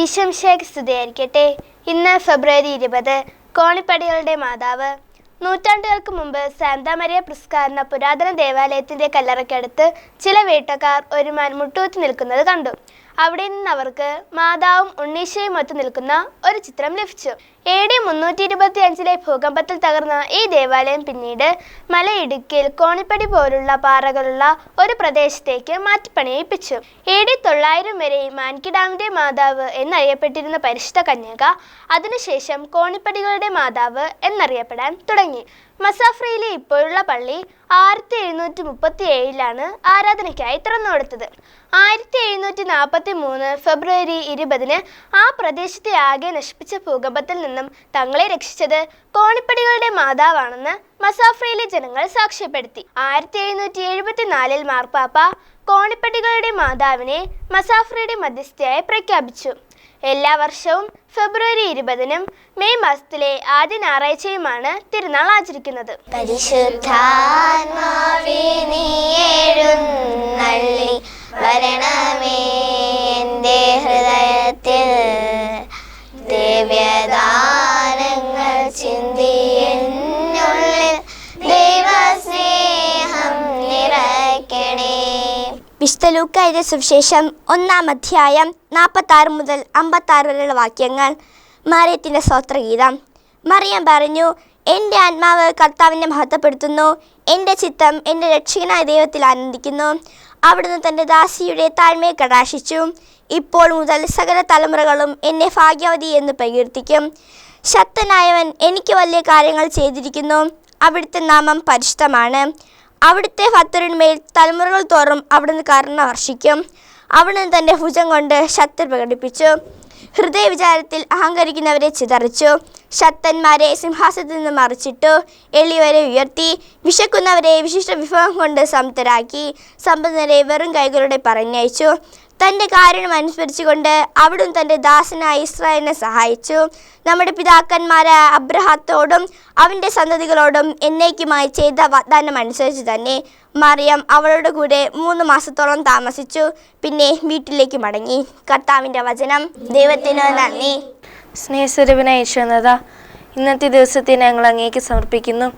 ഈശംശേഖ് സ്തുതിയായിരിക്കട്ടെ ഇന്ന് ഫെബ്രുവരി ഇരുപത് കോണിപ്പടികളുടെ മാതാവ്. നൂറ്റാണ്ടുകൾക്ക് മുമ്പ് സാന്താമരിയ പുരസ്കാർ എന്ന പുരാതന ദേവാലയത്തിന്റെ കല്ലറയ്ക്കടുത്ത് ചില വേട്ടക്കാർ ഒരു മാൻ മുട്ടൂത്തി നിൽക്കുന്നത് കണ്ടു. അവിടെ നിന്ന് അവർക്ക് മാതാവും ഉണ്ണീശയും ഒത്തു നിൽക്കുന്ന ഒരു ചിത്രം ലഭിച്ചു. എ ഡി മുന്നൂറ്റി ഇരുപത്തി അഞ്ചിലെ ഭൂകമ്പത്തിൽ തകർന്ന ഈ ദേവാലയം പിന്നീട് മലയിടുക്കിൽ കോണിപ്പടി പോലുള്ള പാറകളുള്ള ഒരു പ്രദേശത്തേക്ക് മാറ്റിപ്പണിയിപ്പിച്ചു. എ ഡി തൊള്ളായിരം വരെ മാൻകി ഡാമിന്റെ മാതാവ് എന്നറിയപ്പെട്ടിരുന്ന പരിശുദ്ധ കന്യക അതിനുശേഷം കോണിപ്പടികളുടെ മാതാവ് എന്നറിയപ്പെടാൻ തുടങ്ങി. മസാഫ്രയിലെ ഇപ്പോഴുള്ള പള്ളി ആയിരത്തി എഴുന്നൂറ്റി മുപ്പത്തി ഏഴിലാണ് ആരാധനയ്ക്കായി തുറന്നു കൊടുത്തത്. ആയിരത്തി എഴുന്നൂറ്റി നാൽപ്പത്തി മൂന്ന് ഫെബ്രുവരി ഇരുപതിന് ആ പ്രദേശത്തെ ആകെ നശിപ്പിച്ച ഭൂകമ്പത്തിൽ നിന്നും തങ്ങളെ രക്ഷിച്ചത് കോണിപ്പടികളുടെ മാതാവാണെന്ന് മസാഫ്രയിലെ ജനങ്ങൾ സാക്ഷ്യപ്പെടുത്തി. ആയിരത്തി എഴുന്നൂറ്റി എഴുപത്തിനാലിൽ മാർപ്പാപ്പ കോണിപ്പടികളുടെ മാതാവിനെ മസാഫ്രയുടെ മധ്യസ്ഥയായി പ്രഖ്യാപിച്ചു. എല്ലാ വർഷവും ഫെബ്രുവരി ഇരുപതിനും മെയ് മാസത്തിലെ ആദ്യ ഞായറാഴ്ചയുമാണ് തിരുനാൾ ആചരിക്കുന്നത്. വരണമേ ഹൃദയത്തിൽ ദിവ്യദാനങ്ങൾ വിശുദ്ധ ലൂക്കായുടെ സുവിശേഷം ഒന്നാം അധ്യായം നാൽപ്പത്തി ആറ് മുതൽ അമ്പത്തി ആറ് വരെയുള്ള വാക്യങ്ങൾ മറിയത്തിന്റെ സ്വത്രഗീതം മറിയം പറഞ്ഞു എന്റെ ആത്മാവ് കർത്താവിനെ മഹത്വപ്പെടുത്തുന്നു. എന്റെ ചിത്തം എന്റെ രക്ഷകനായ ദൈവത്തിൽ ആനന്ദിക്കുന്നു. അവിടുന്ന് തന്റെ ദാസിയുടെ താഴ്മയെ കടാശിച്ചു ഇപ്പോൾ മുതൽ സകല തലമുറകളും എന്നെ ഭാഗ്യവതി എന്ന് പ്രകീർത്തിക്കും. ശക്തനായവൻ എനിക്ക് വലിയ കാര്യങ്ങൾ ചെയ്തിരിക്കുന്നു. അവിടുത്തെ നാമം പരിശുദ്ധമാണ്. അവിടുത്തെ ഭക്തരന്മേൽ തലമുറകൾ തോറും അവിടുന്ന് കരുണ വർഷിക്കും. അവിടുന്ന് തന്റെ ഭുജം കൊണ്ട് ശക്തി പ്രകടിപ്പിച്ചു. ഹൃദയ വിചാരത്തിൽ അഹങ്കരിക്കുന്നവരെ ചിതറിച്ചു. ശക്തന്മാരെ സിംഹാസനത്തിൽ നിന്ന് മറിച്ചിട്ടു. എളിയവരെ ഉയർത്തി. വിശക്കുന്നവരെ വിശിഷ്ട വിഭവം കൊണ്ട് സംതരാക്കി. സമ്പന്നരെ വെറും കൈകളുടെ പറഞ്ഞയച്ചു. തന്റെ കാര്യം അനുസ്മരിച്ചുകൊണ്ട് അവിടും തന്റെ ദാസനായ ഇസ്രായേലിനെ സഹായിച്ചു. നമ്മുടെ പിതാക്കന്മാരായ അബ്രഹാത്തോടും അവന്റെ സന്തതികളോടും എന്നേക്കുമായി ചെയ്ത വാഗ്ദാനം അനുസരിച്ച് തന്നെ മറിയം അവളുടെ കൂടെ മൂന്ന് മാസത്തോളം താമസിച്ചു. പിന്നെ വീട്ടിലേക്ക് മടങ്ങി. കർത്താവിന്റെ വചനം. ദൈവത്തിന് നന്ദി. സ്നേഹസ്വരൂപനായ ഈശ്വരനത ഇന്നത്തെ ദിവസത്തെ ഞങ്ങൾ അങ്ങേക്ക് സമർപ്പിക്കുന്നു.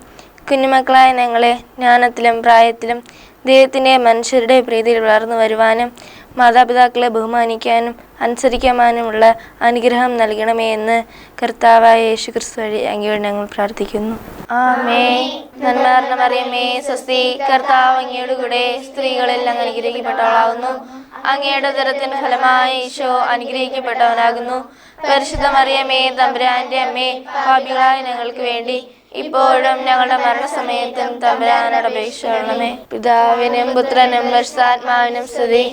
കുഞ്ഞുമക്കളായ ഞങ്ങളെ ജ്ഞാനത്തിലും പ്രായത്തിലും ദൈവത്തിന്റെ മനുഷ്യരുടെ പ്രീതിയിൽ വളർന്നു വരുവാനും മാതാപിതാക്കളെ ബഹുമാനിക്കാനും അനുസരിക്കാനുമുള്ള അനുഗ്രഹം നൽകണമേ എന്ന് കർത്താവായ യേശു ക്രിസ്തു വഴി അങ്ങയോട് ഞങ്ങൾ പ്രാർത്ഥിക്കുന്നു. ആമേ നന്മാർന്ന മറിയമേ സ്വസ്തി കർത്താവ് അങ്ങയുടെ കൂടെ സ്ത്രീകളിൽ അങ്ങ് അനുഗ്രഹിക്കപ്പെട്ടവളാകുന്നു അങ്ങയുടെ ഉദരത്തിന് ഫലമായ ഈശോ അനുഗ്രഹിക്കപ്പെട്ടവനാകുന്നു. പരിശുദ്ധ മറിയമേ തമ്പുരാന്റെ അമ്മേ പാപികളായ ഞങ്ങൾക്ക് വേണ്ടി ഇപ്പോഴും ഞങ്ങളുടെ മരണസമയത്തും തമ്പുരാനോട് പിതാവിനും പുത്രനും വർഷാത്മാവിനും സ്തുതി.